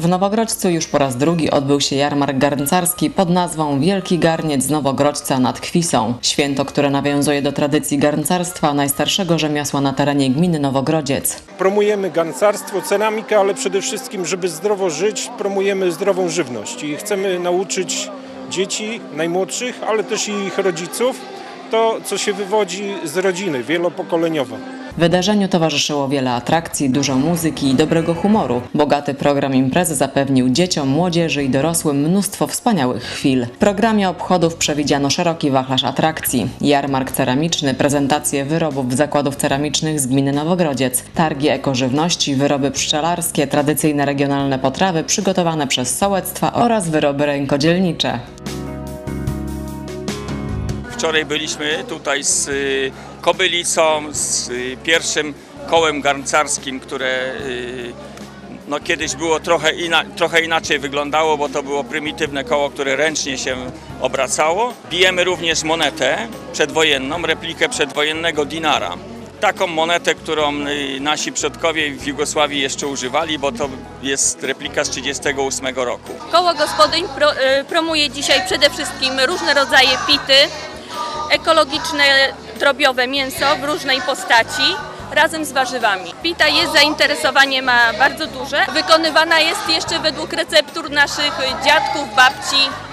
W Nowogrodźcu już po raz drugi odbył się jarmark garncarski pod nazwą Wielki Garniec Nowogrodźca nad Kwisą. Święto, które nawiązuje do tradycji garncarstwa, najstarszego rzemiosła na terenie gminy Nowogrodziec. Promujemy garncarstwo, ceramikę, ale przede wszystkim, żeby zdrowo żyć, promujemy zdrową żywność i chcemy nauczyć dzieci najmłodszych, ale też i ich rodziców to, co się wywodzi z rodziny wielopokoleniowo. Wydarzeniu towarzyszyło wiele atrakcji, dużo muzyki i dobrego humoru. Bogaty program imprezy zapewnił dzieciom, młodzieży i dorosłym mnóstwo wspaniałych chwil. W programie obchodów przewidziano szeroki wachlarz atrakcji. Jarmark ceramiczny, prezentacje wyrobów zakładów ceramicznych z gminy Nowogrodziec, targi ekożywności, wyroby pszczelarskie, tradycyjne regionalne potrawy przygotowane przez sołectwa oraz wyroby rękodzielnicze. Wczoraj byliśmy tutaj z y, Kobylicą, z y, pierwszym kołem garncarskim, które y, no, kiedyś było trochę, ina, trochę inaczej wyglądało, bo to było prymitywne koło, które ręcznie się obracało. Bijemy również monetę przedwojenną, replikę przedwojennego dinara. Taką monetę, którą y, nasi przodkowie w Jugosławii jeszcze używali, bo to jest replika z 1938 roku. Koło gospodyń pro, promuje dzisiaj przede wszystkim różne rodzaje pity, ekologiczne drobiowe mięso w różnej postaci razem z warzywami. Pita jest, zainteresowanie ma bardzo duże. Wykonywana jest jeszcze według receptur naszych dziadków, babci.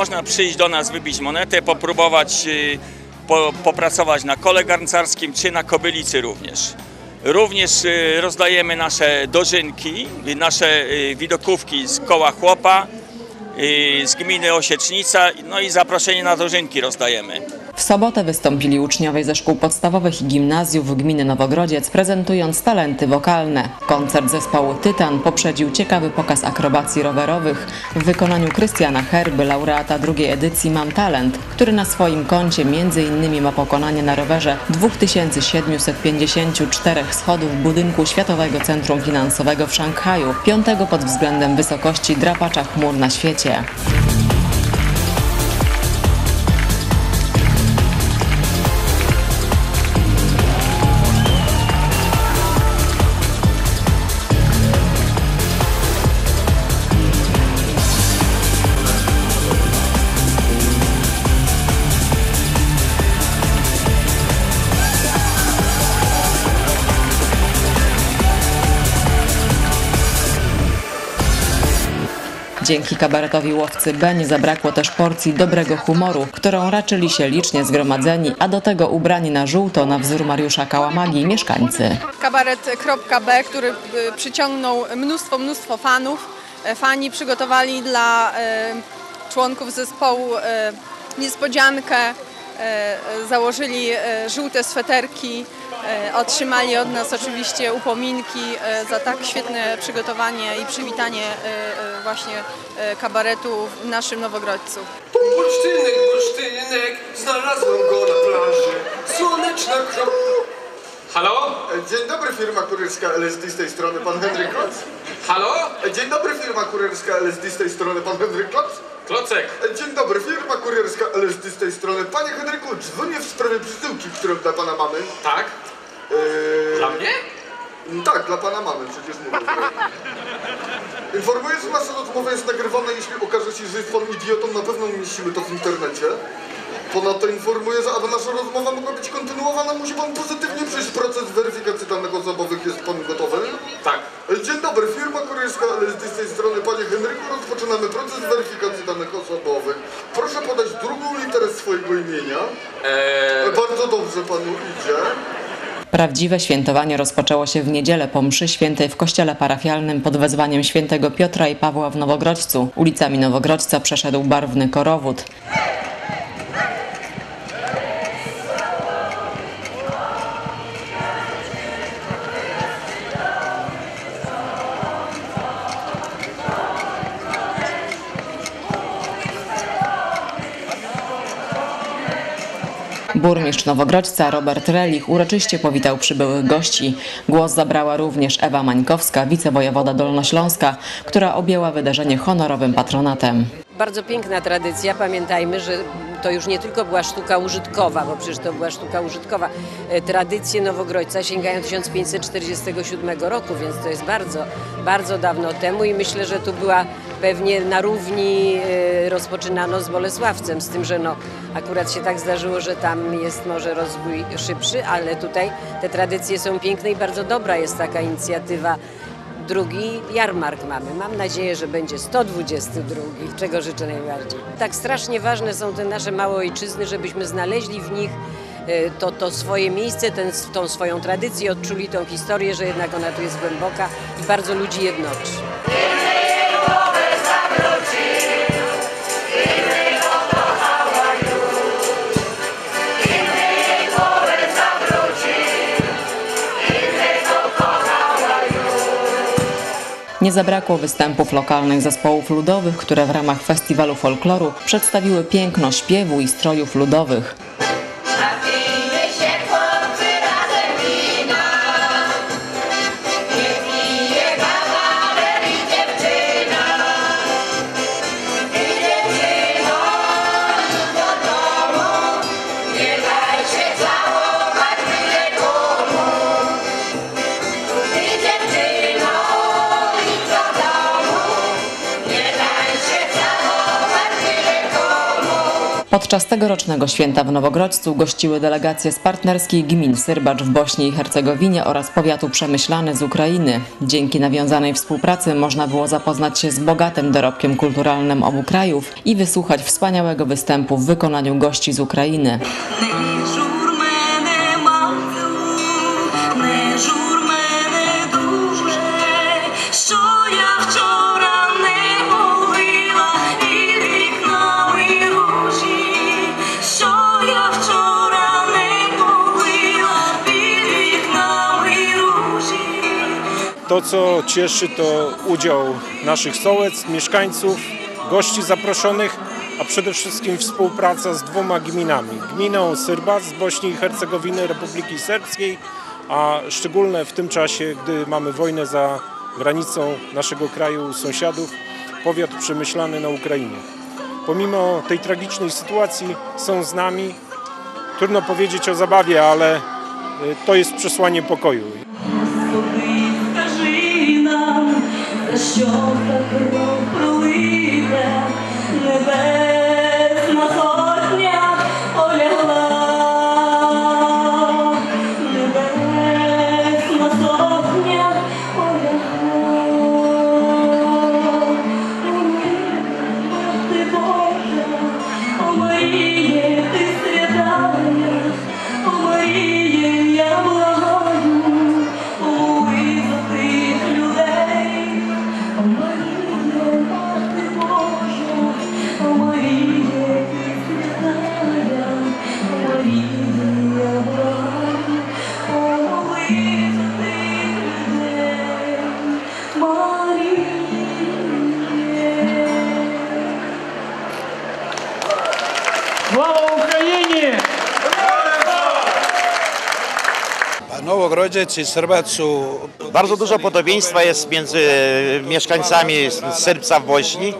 Można przyjść do nas, wybić monetę, popróbować y, po, popracować na kole garncarskim czy na kobylicy również. Również y, rozdajemy nasze dożynki, y, nasze widokówki z koła chłopa, z gminy Osiecznica, no i zaproszenie na dożynki rozdajemy. W sobotę wystąpili uczniowie ze szkół podstawowych i gimnazjów gminy Nowogrodziec, prezentując talenty wokalne. Koncert zespołu Tytan poprzedził ciekawy pokaz akrobacji rowerowych w wykonaniu Krystiana Herby, laureata drugiej edycji Mam Talent, który na swoim koncie m.in. ma pokonanie na rowerze 2754 schodów budynku Światowego Centrum Finansowego w Szanghaju, piątego pod względem wysokości drapacza chmur na świecie. Dzięki kabaretowi łowcy B nie zabrakło też porcji dobrego humoru, którą raczyli się licznie zgromadzeni, a do tego ubrani na żółto na wzór Mariusza Kałamagi mieszkańcy. kabaret.b, który y, przyciągnął mnóstwo, mnóstwo fanów. E, Fani przygotowali dla e, członków zespołu e, niespodziankę, założyli żółte sweterki, otrzymali od nas oczywiście upominki e, za tak świetne przygotowanie i przywitanie e, e, właśnie e, kabaretu w naszym Nowogrodźcu. Bursztynek, bursztynek, znalazłem go na plaży. Słoneczna kropka. Halo? Dzień dobry, firma kurierska LSD z tej strony, pan Henryk Kloc. Halo? Dzień dobry, firma kurierska LSD z tej strony, pan Henryk Kloc. Klocek. Dzień dobry, firma kurierska LSD z tej strony. Panie Henryku, dzwonię w sprawie przesyłki, którą dla pana mamy. Tak? Eee, Dla mnie? Tak, dla pana mamy, przecież mówię. Informuję, że nasza rozmowa jest nagrywana. Jeśli okaże się, że jest pan idiotą, na pewno umieścimy to w internecie. Ponadto informuję, że aby nasza rozmowa mogła być kontynuowana, musi pan pozytywnie przejść proces weryfikacji danych osobowych. Jest pan gotowy? Tak. Dzień dobry, firma kurierska LSD z tej strony. Panie Henryku, rozpoczynamy proces weryfikacji danych osobowych. Proszę podać drugą literę swojego imienia. Eee, Bardzo dobrze panu idzie. Prawdziwe świętowanie rozpoczęło się w niedzielę po mszy świętej w kościele parafialnym pod wezwaniem świętego Piotra i Pawła w Nowogrodźcu. Ulicami Nowogrodźca przeszedł barwny korowód. Burmistrz Nowogrodźca Robert Relich uroczyście powitał przybyłych gości. Głos zabrała również Ewa Mańkowska, wicewojewoda Dolnośląska, która objęła wydarzenie honorowym patronatem. Bardzo piękna tradycja. Pamiętajmy, że to już nie tylko była sztuka użytkowa, bo przecież to była sztuka użytkowa. E, Tradycje Nowogrodźca sięgają 1547 roku, więc to jest bardzo, bardzo dawno temu i myślę, że tu była pewnie na równi e, rozpoczynano z Bolesławcem, z tym, że no akurat się tak zdarzyło, że tam jest może rozwój szybszy, ale tutaj te tradycje są piękne i bardzo dobra jest taka inicjatywa drugi jarmark mamy. Mam nadzieję, że będzie 122, czego życzę najbardziej. Tak strasznie ważne są te nasze małe ojczyzny, żebyśmy znaleźli w nich e, to, to swoje miejsce, ten, tą swoją tradycję, odczuli tą historię, że jednak ona tu jest głęboka i bardzo ludzi jednoczy. Nie zabrakło występów lokalnych zespołów ludowych, które w ramach festiwalu folkloru przedstawiły piękno śpiewu i strojów ludowych. Podczas tegorocznego święta w Nowogrodźcu gościły delegacje z partnerskich gmin Syrbacz w Bośni i Hercegowinie oraz powiatu Przemyślany z Ukrainy. Dzięki nawiązanej współpracy można było zapoznać się z bogatym dorobkiem kulturalnym obu krajów i wysłuchać wspaniałego występu w wykonaniu gości z Ukrainy. To, co cieszy, to udział naszych sołec, mieszkańców, gości zaproszonych, a przede wszystkim współpraca z dwoma gminami. Gminą Syrba z Bośni i Hercegowiny Republiki Serbskiej, a szczególne w tym czasie, gdy mamy wojnę za granicą naszego kraju sąsiadów, powiat przemyślany na Ukrainie. Pomimo tej tragicznej sytuacji są z nami. Trudno powiedzieć o zabawie, ale y, to jest przesłanie pokoju. chauffeur Nowogrodziec i Syrbat są Bardzo dużo podobieństwa jest między mieszkańcami Serbca w Bośni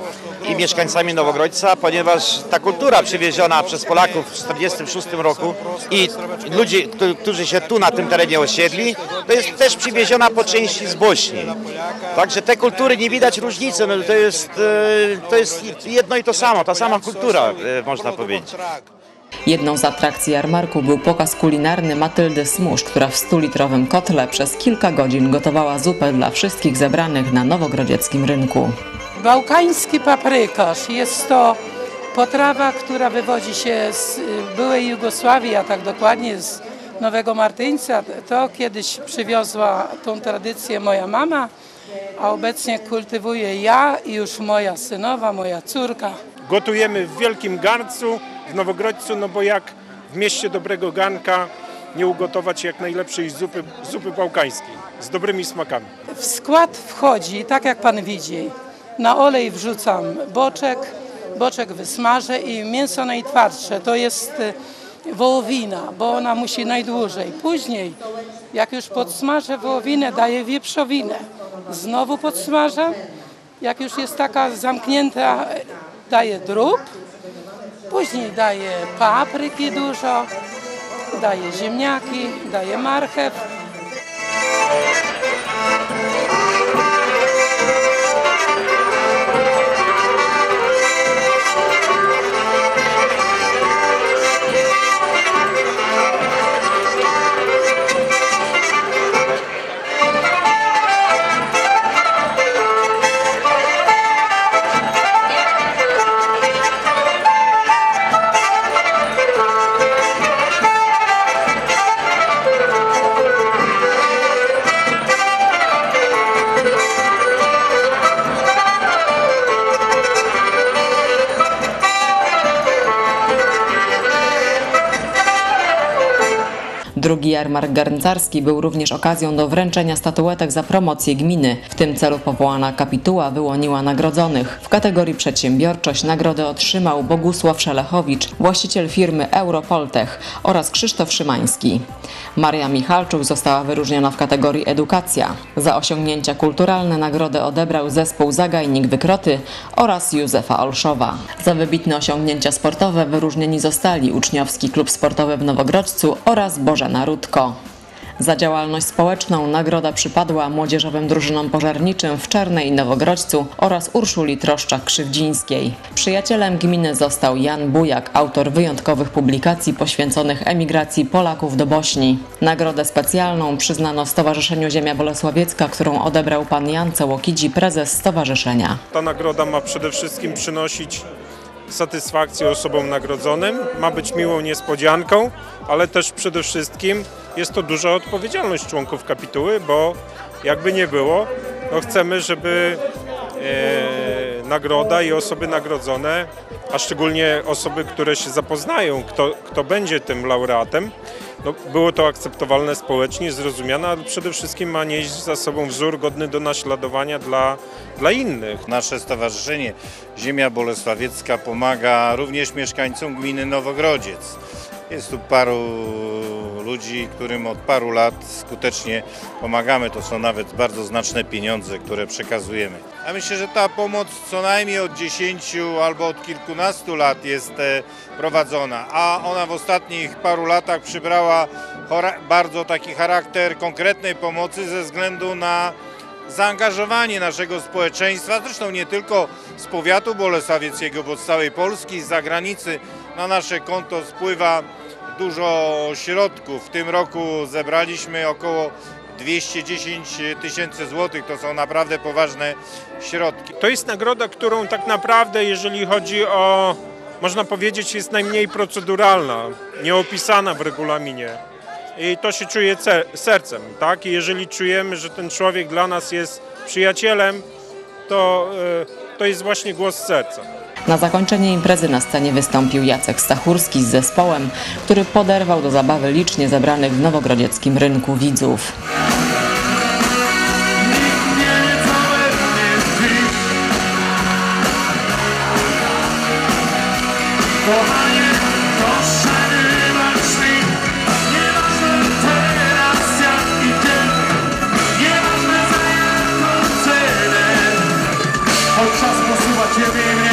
i mieszkańcami Nowogrodźca, ponieważ ta kultura przywieziona przez Polaków w 1946 roku i ludzi, którzy- którzy się tu na tym terenie osiedli, to jest też przywieziona po części z Bośni. Także te kultury nie widać różnicy, no to, jest, e, to jest jedno i to samo, ta sama kultura, e, można powiedzieć. Jedną z atrakcji jarmarku był pokaz kulinarny Matyldy Smusz, która w 100-litrowym kotle przez kilka godzin gotowała zupę dla wszystkich zebranych na nowogrodzieckim rynku. Bałkański paprykarz jest to potrawa, która wywodzi się z y, byłej Jugosławii, a tak dokładnie z Nowego Martyńca. To kiedyś przywiozła tą tradycję moja mama, a obecnie kultywuję ja i już moja synowa, moja córka. Gotujemy w wielkim garncu w Nowogrodźcu, no bo jak w mieście dobrego garnka nie ugotować jak najlepszej zupy, zupy bałkańskiej z dobrymi smakami. W skład wchodzi, tak jak pan widzi, na olej wrzucam boczek, boczek wysmażę i mięso najtwardsze to jest y, wołowina, bo ona musi najdłużej. Później, jak już podsmażę wołowinę, daję wieprzowinę. Znowu podsmażę. Jak już jest taka zamknięta, daję drób. Później daję papryki dużo, daję ziemniaki, daję marchew. Jarmark garncarski był również okazją do wręczenia statuetek za promocję gminy. W tym celu powołana kapituła wyłoniła nagrodzonych. W kategorii przedsiębiorczość nagrodę otrzymał Bogusław Szelechowicz, właściciel firmy Europoltech oraz Krzysztof Szymański. Maria Michalczuk została wyróżniona w kategorii edukacja. Za osiągnięcia kulturalne nagrodę odebrał zespół Zagajnik Wykroty oraz Józefa Olszowa. Za wybitne osiągnięcia sportowe wyróżnieni zostali Uczniowski Klub Sportowy w Nowogrodźcu oraz Bożena Za działalność społeczną nagroda przypadła młodzieżowym drużynom pożarniczym w Czarnej i Nowogrodźcu oraz Urszuli Troszczak-Krzywdzińskiej. Przyjacielem gminy został Jan Bujak, autor wyjątkowych publikacji poświęconych emigracji Polaków do Bośni. Nagrodę specjalną przyznano Stowarzyszeniu Ziemia Bolesławiecka, którą odebrał pan Jan Cełokidzi, prezes stowarzyszenia. Ta nagroda ma przede wszystkim przynosić satysfakcję osobom nagrodzonym, ma być miłą niespodzianką, ale też przede wszystkim jest to duża odpowiedzialność członków kapituły, bo jakby nie było, no chcemy, żeby e, nagroda i osoby nagrodzone, a szczególnie osoby, które się zapoznają, kto, kto będzie tym laureatem, no, było to akceptowalne społecznie, zrozumiane, ale przede wszystkim ma nieść za sobą wzór godny do naśladowania dla, dla innych. Nasze stowarzyszenie Ziemia Bolesławiecka pomaga również mieszkańcom gminy Nowogrodziec. Jest tu paru ludzi, którym od paru lat skutecznie pomagamy. To są nawet bardzo znaczne pieniądze, które przekazujemy. Ja myślę, że ta pomoc co najmniej od 10 albo od kilkunastu lat jest e, prowadzona, a ona w ostatnich paru latach przybrała bardzo taki charakter konkretnej pomocy ze względu na zaangażowanie naszego społeczeństwa, zresztą nie tylko z powiatu bolesławieckiego, bo z całej Polski, z zagranicy na nasze konto spływa dużo środków. W tym roku zebraliśmy około 210 tysięcy złotych. To są naprawdę poważne środki. To jest nagroda, którą tak naprawdę, jeżeli chodzi o, można powiedzieć, jest najmniej proceduralna, nieopisana w regulaminie. I to się czuje ce- sercem, tak? I jeżeli czujemy, że ten człowiek dla nas jest przyjacielem, to, e, to jest właśnie głos serca. Na zakończenie imprezy na scenie wystąpił Jacek Stachurski z zespołem, który poderwał do zabawy licznie zebranych w nowogrodzieckim rynku widzów. Ciebie